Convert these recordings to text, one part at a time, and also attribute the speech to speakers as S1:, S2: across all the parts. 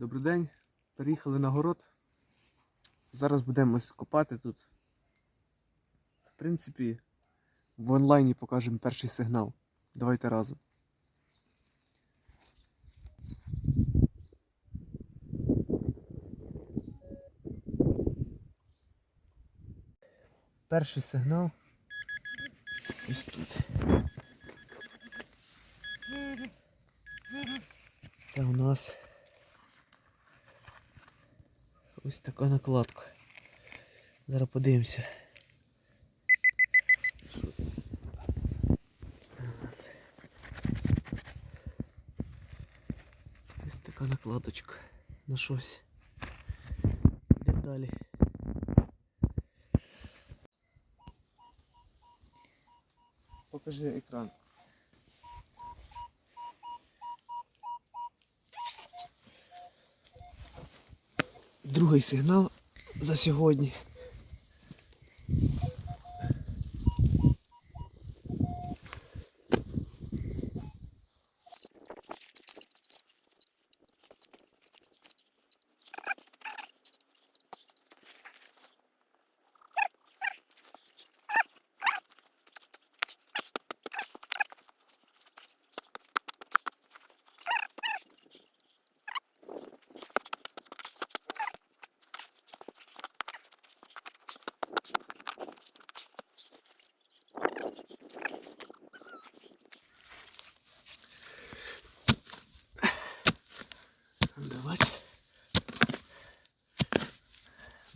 S1: Добрий день. Переїхали на город. Зараз будемо ось копати тут. В принципі, в онлайні покажемо перший сигнал. Давайте разом. Перший сигнал. Ось тут. Це у нас ось така накладка. Зараз подивимося. Ось така накладочка на щось. Йдемо далі. Покажи екран. Другий сигнал за сьогодні.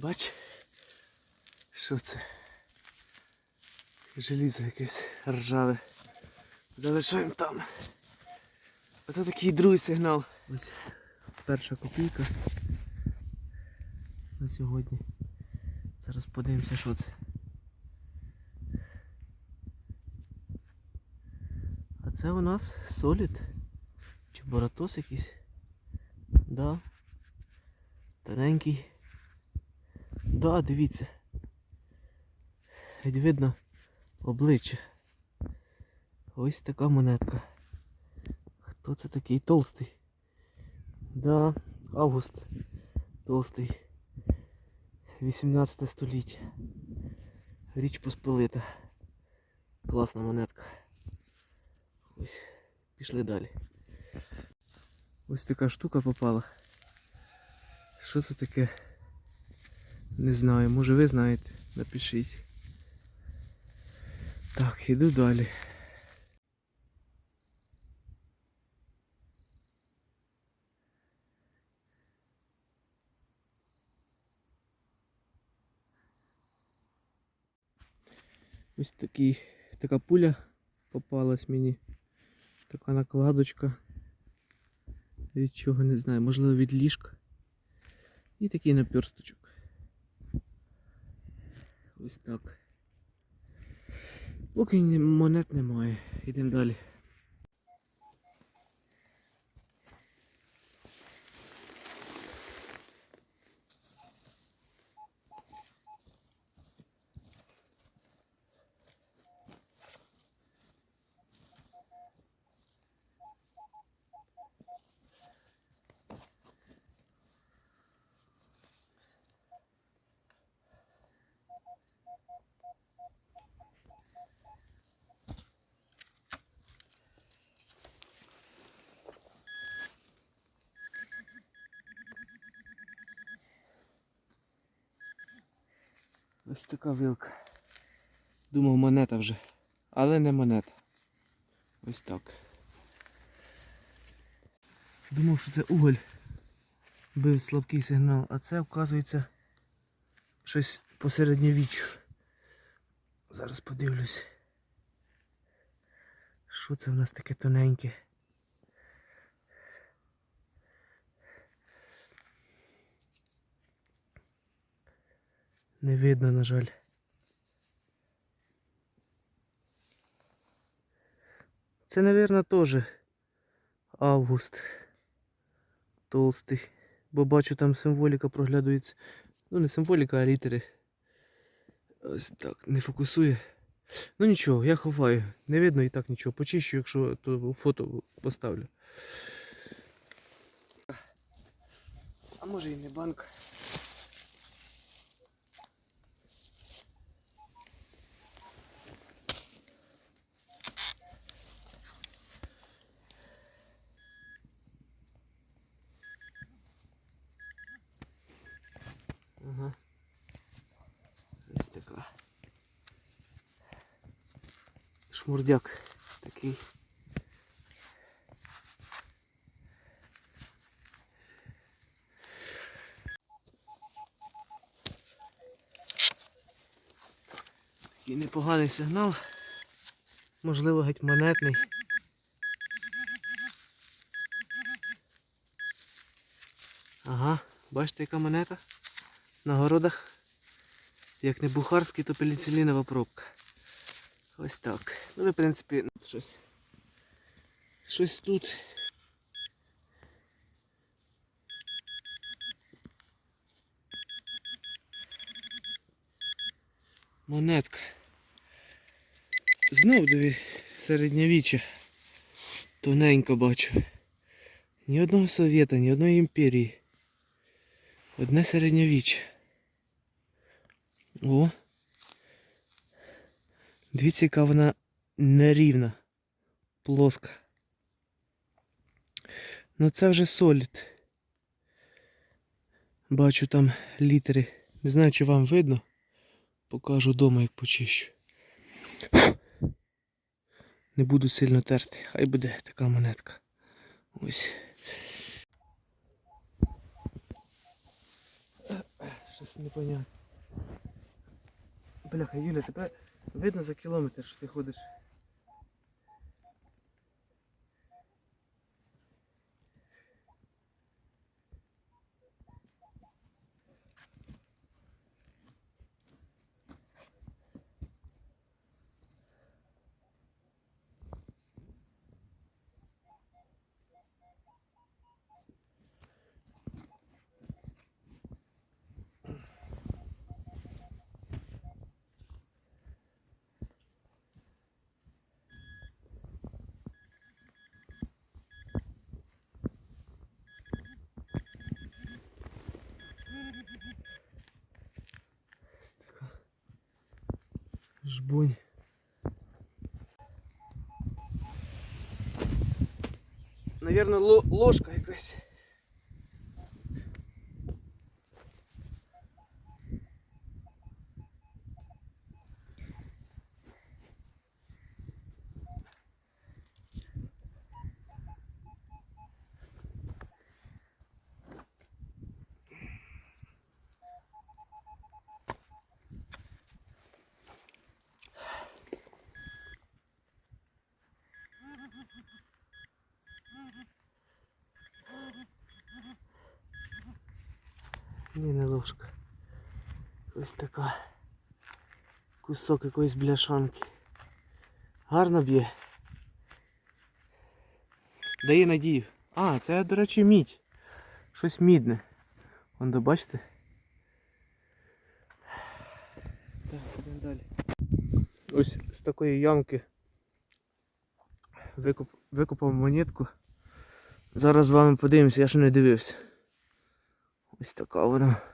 S1: Бач. Що це? Желізо якесь ржаве. Залишаємо там. Оце такий другий сигнал. Ось перша копійка на сьогодні. Зараз подивимося, що це. А це у нас солід. Чи боратос якийсь. Да. Тоненький. Да, дивіться. Геть видно обличчя. Ось така монетка. Хто це такий толстий? Да, Август. Толстий. 18 століття. Річ Посполита. Класна монетка. Ось, пішли далі. Ось така штука попала. Що це таке? Не знаю, може ви знаєте, напишіть. Так, іду далі. Ось такий, така пуля попалась мені. Така накладочка. Від чого не знаю, можливо від ліжка. І такий наперсточок. Ось так. Поки монет немає. Йдемо далі. Така вилка. Думав монета вже. Але не монета. Ось так. Думав, що це уголь. Бив слабкий сигнал, а це, вказується, щось посередньовіччю. Зараз подивлюсь. Що це в нас таке тоненьке? Не видно, на жаль. Це, мабуть, теж август. Толстий. Бо бачу там символіка проглядується. Ну не символіка, а літери. Ось так, не фокусує. Ну нічого, я ховаю. Не видно і так нічого. Почищу, якщо то фото поставлю. А може і не банка. Ага. Ось така. Шмурдяк такий. Такий непоганий сигнал. Можливо, геть монетний. Ага, бачите, яка монета? На городах. Як не бухарський, то пеніцилінова пробка. Ось так. Ну, в принципі, щось. Щось тут. Монетка. Знов диві середньовіччя. Тоненько бачу. Ні одного совєта, ні одної імперії. Одне середньовіччя. О. Дивіться, яка вона нерівна. Плоска. Ну це вже солід. Бачу там літери. Не знаю, чи вам видно. Покажу вдома, як почищу. Не буду сильно терти. Хай буде така монетка. Ось. Щось непонятно. Бляха, Юля, тебе видно за кілометр, що ти ходиш. Жбунь. Наверное, ложка якась. Ні, не ложка. Ось така. Кусок якоїсь бляшанки. Гарно б'є. Дає надію. А, це, до речі, мідь. Щось мідне. Вон до бачите? Так, йдемо далі. Ось з такої ямки викуп, викупав монетку. Зараз з вами подивимося, я ще не дивився. Ось така вона.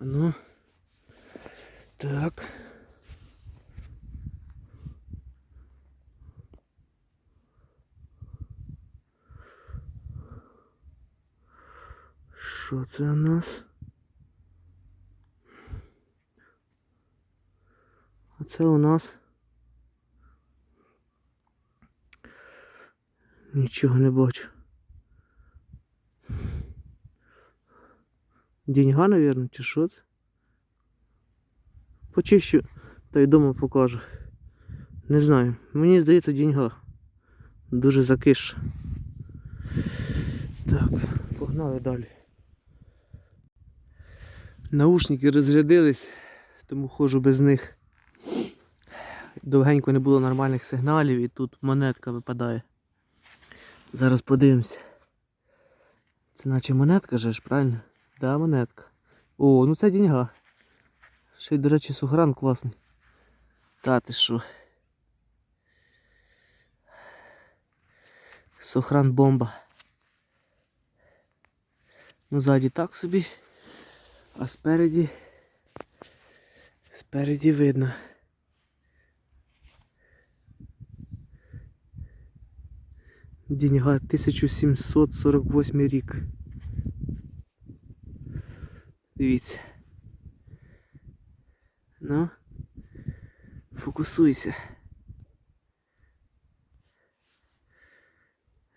S1: Ну. Так. Що це у нас? А це у нас. Нічого не бачу. Деньга, наверное, чи що це? Почищу та й дома покажу. Не знаю. Мені здається деньга. Дуже закиш. Так, погнали далі. Наушники розрядились, тому ходжу без них. Довгенько не було нормальних сигналів і тут монетка випадає. Зараз подивимось. Це наче монетка же ж, правильно? Да, монетка. О, ну це деньга. Ще й, до речі, сухран класний. Та ти що? Сухран бомба. Ну, ззаді так собі, а спереді. Спереді видно. Деньга 1748 рік. Дивіться. Ну, фокусуйся.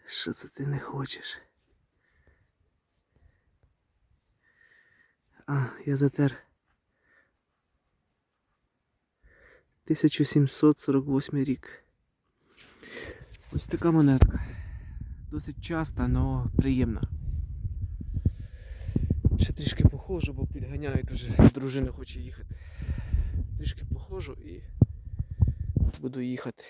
S1: Що це ти не хочеш? А, я затер. 1748 рік. Ось така монетка. Досить часта, але приємна. Ще трішки похожу, бо підганяю дуже Дружина хоче їхати. Трішки похожу і буду їхати.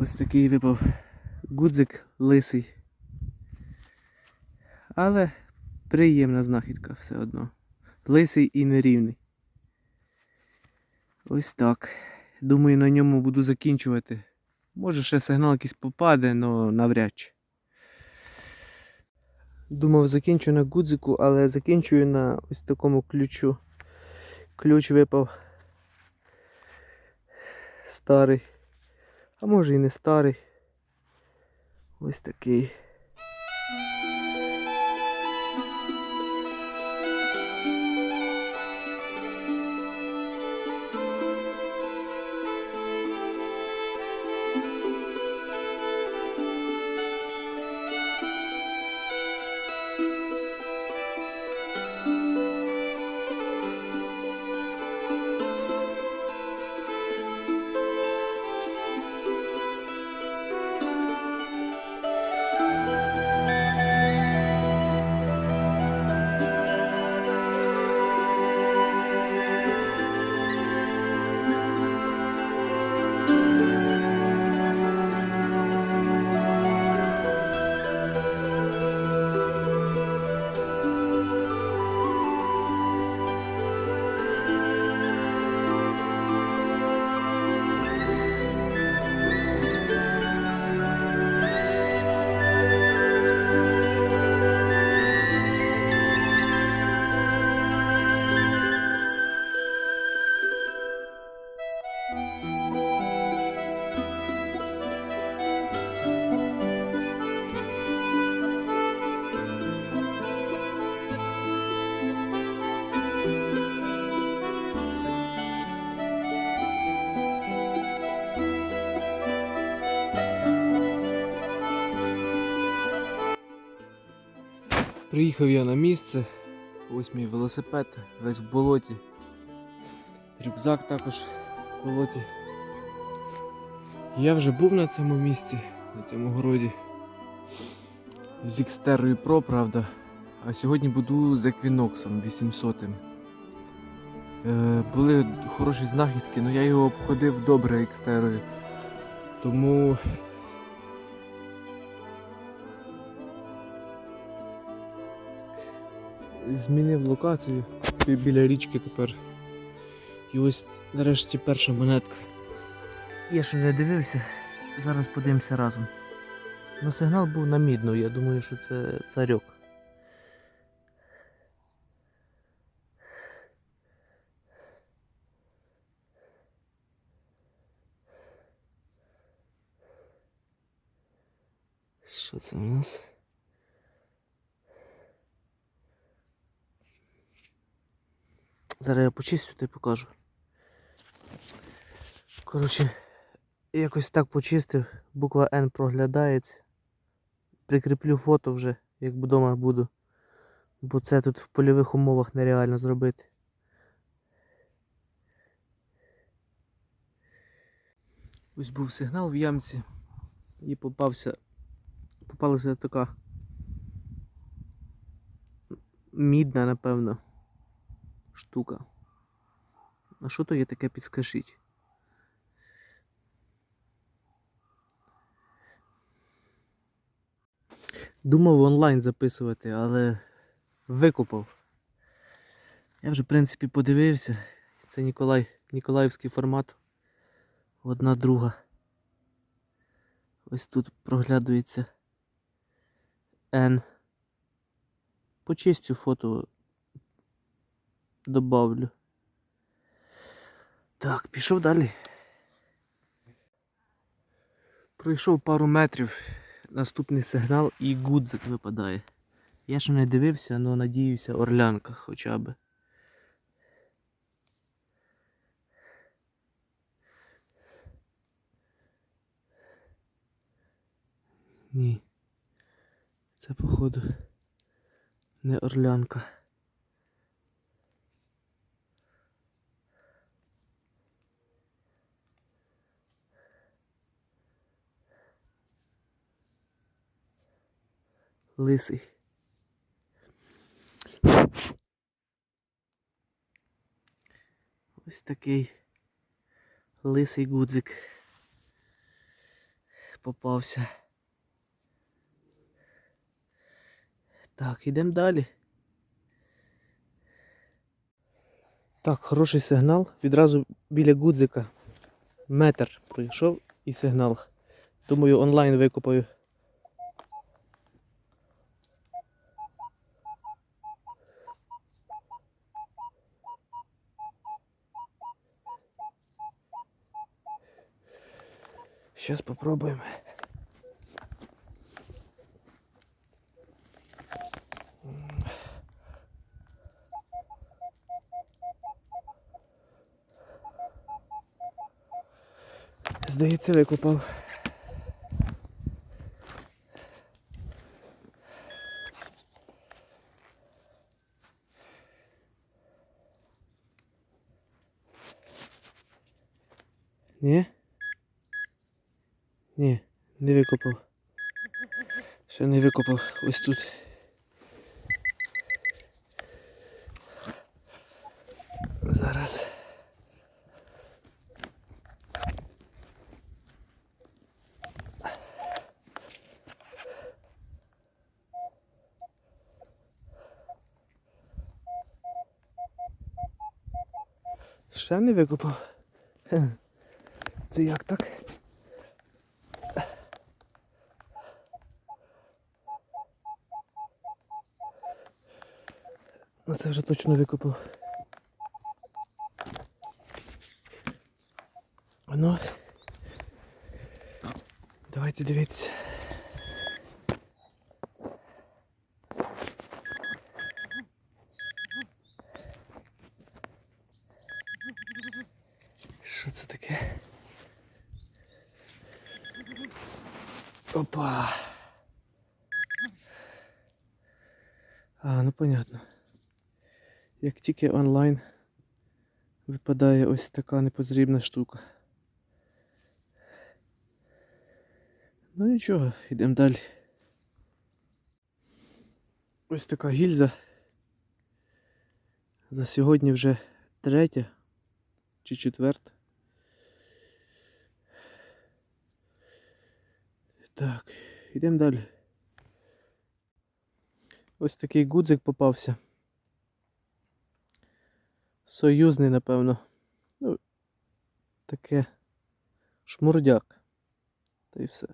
S1: Ось такий випав гудзик лисий. Але приємна знахідка все одно. Лисий і нерівний. Ось так. Думаю, на ньому буду закінчувати. Може ще сигнал якийсь попаде, але навряд чи. Думав, закінчу на гудзику, але закінчую на ось такому ключу. Ключ випав старий. А може і не старий. Ось такий. Приїхав я на місце. Ось мій велосипед, весь в болоті. Рюкзак також в болоті. Я вже був на цьому місці, на цьому городі. З Xterra Pro, правда. А сьогодні буду з Equinox 800. Е, були хороші знахідки, але я його обходив добре Xterra. Тому змінив локацію бі- біля річки тепер. І ось нарешті перша монетка. Я ще не дивився, зараз подивимося разом. Ну сигнал був на мідну, я думаю, що це царьок. Що це в нас? Зараз я почистю та й покажу. Коротше, якось так почистив, буква N проглядається. Прикріплю фото вже, як вдома буду. Бо це тут в польових умовах нереально зробити. Ось був сигнал в ямці і попався. Попалася така мідна, напевно. Штука. А що то є таке підскажіть? Думав онлайн записувати, але викупав. Я вже, в принципі, подивився. Це Ніколай, Ніколаївський формат. Одна друга. Ось тут проглядується N. Почистю фото добавлю. Так, пішов далі. Пройшов пару метрів, наступний сигнал і гудзик випадає. Я ще не дивився, але надіюся орлянка хоча б. Ні. Це походу не орлянка. Лисий. Ось такий лисий гудзик попався. Так, йдемо далі. Так, хороший сигнал. Відразу біля гудзика. Метр пройшов і сигнал. Думаю, онлайн викопаю. Сейчас попробуем. Здається, викопав. Ні? Ні, не викопав. Ще не викопав. Ось тут. Зараз. Ще не викопав. Хе. Це як так? Ну це вже точно викопав. Ну. Давайте дивіться. Що це таке? Опа. А, ну понятно. Як тільки онлайн випадає ось така непотрібна штука. Ну нічого, йдемо далі. Ось така гільза. За сьогодні вже третя чи четверта. Так, йдемо далі. Ось такий гудзик попався. Союзний, напевно. Ну, таке шмурдяк. Та й все.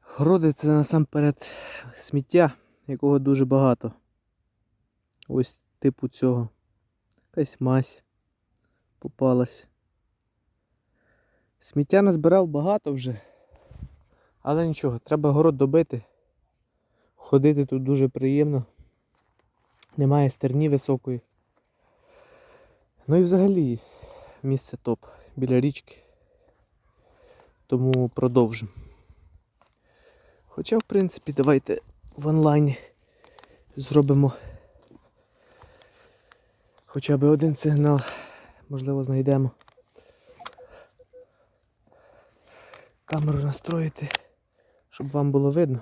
S1: Городи це насамперед сміття, якого дуже багато. Ось типу цього. Якась мазь попалась. Сміття назбирав багато вже. Але нічого, треба город добити. Ходити тут дуже приємно. Немає стерні високої. Ну і взагалі місце топ біля річки. Тому продовжимо. Хоча, в принципі, давайте в онлайні зробимо хоча б один сигнал, можливо, знайдемо. Камеру настроїти, щоб вам було видно.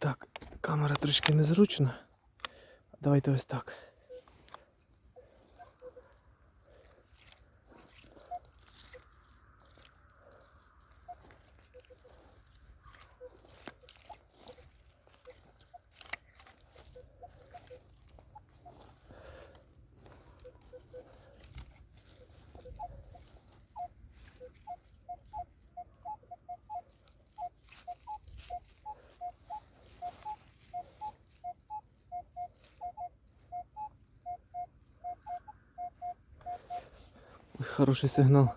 S1: Так, камера трошки незручна. Давайте ось так. Ось Хороший сигнал.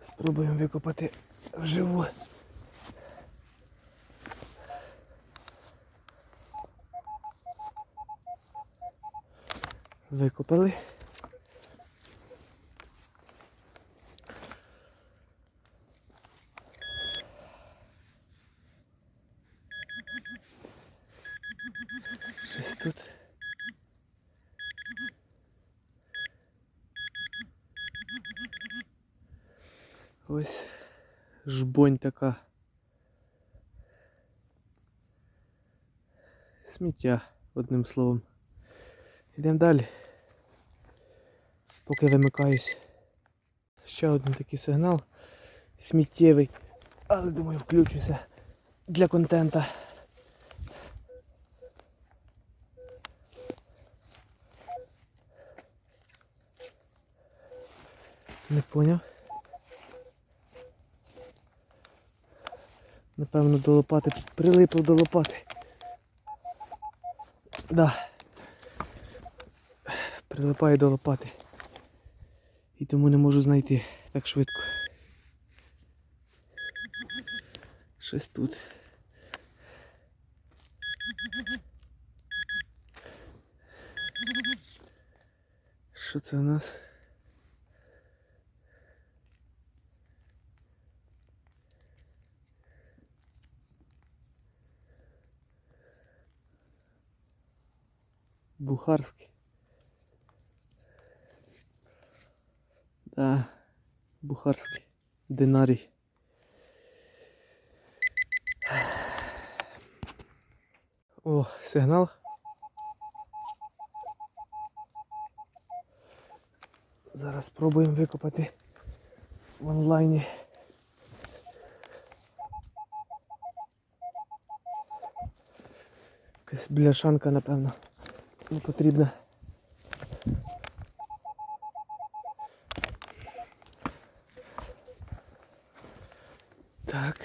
S1: Спробуємо викопати вживу. Викопали. Щось тут. Ось жбонь така. Сміття, одним словом. Йдемо далі. Поки вимикаюсь. Ще один такий сигнал. Сміттєвий. Але думаю включуся для контента. Не поняв. Напевно, до лопати прилипло до лопати. Да. Прилипає до лопати. І тому не можу знайти так швидко. Щось тут. Що це у нас? Бухарський. Да, бухарський динарій. О, сигнал. Зараз спробуємо викопати в онлайні. Якась бляшанка, напевно, не потрібна. Так.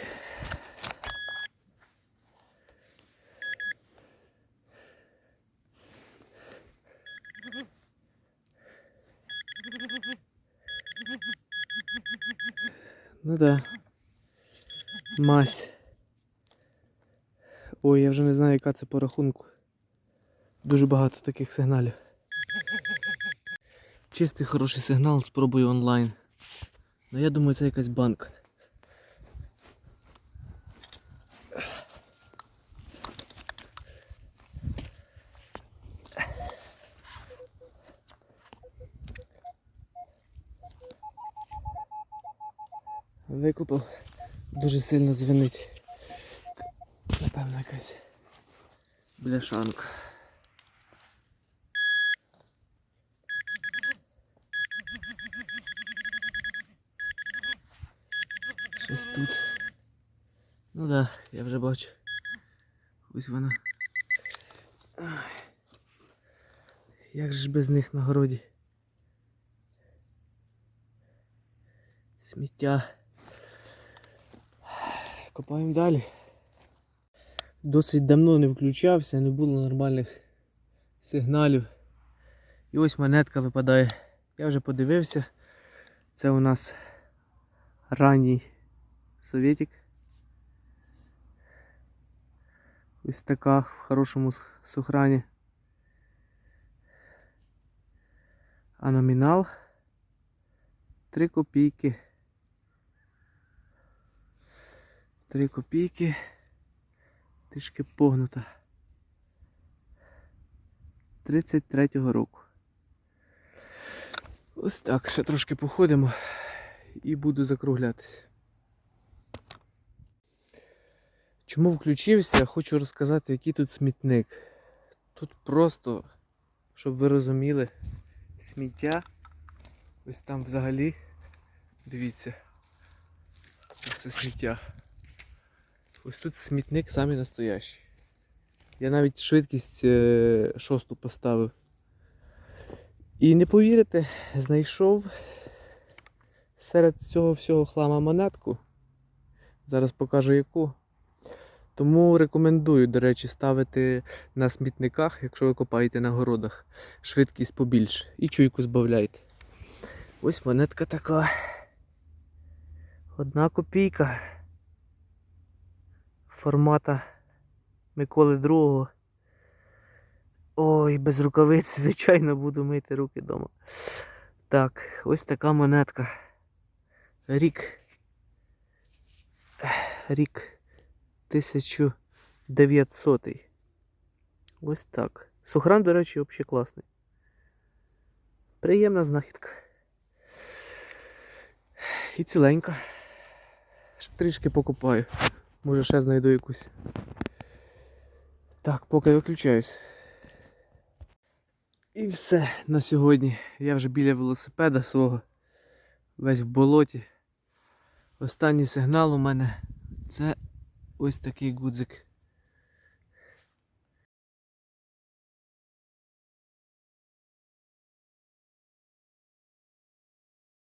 S1: Ну да. Мась. Ой, я вже не знаю, яка це по рахунку. Дуже багато таких сигналів. Чистий хороший сигнал, спробую онлайн. Ну я думаю, це якась банка. Викупив. Дуже сильно звенить. Напевно, якась бляшанка. Щось тут. Ну да, я вже бачу. Ось вона. Як же ж без них на городі? Сміття. Копаємо далі. Досить давно не включався, не було нормальних сигналів. І ось монетка випадає. Я вже подивився. Це у нас ранній совєтик. Ось така в хорошому сохрані. А номінал 3 копійки. 3 копійки. Трішки погнута. 33-го року. Ось так, ще трошки походимо і буду закруглятися. Чому включився? Хочу розказати, який тут смітник. Тут просто, щоб ви розуміли, сміття. Ось там взагалі. Дивіться. Це сміття. Ось тут смітник самий настоящий. Я навіть швидкість е, шосту поставив. І не повірите, знайшов серед цього всього хлама монетку. Зараз покажу яку. Тому рекомендую, до речі, ставити на смітниках, якщо ви копаєте на городах, швидкість побільше. І чуйку збавляйте. Ось монетка така. Одна копійка. Формата Миколи II. Ой, без рукавиць, звичайно, буду мити руки вдома. Так, ось така монетка. Рік. Рік 1900. Ось так. Сохран, до речі, взагалі класний. Приємна знахідка. І ціленька. Трішки покупаю. Може ще знайду якусь. Так, поки виключаюсь. І все на сьогодні. Я вже біля велосипеда свого. Весь в болоті. Останній сигнал у мене це ось такий гудзик.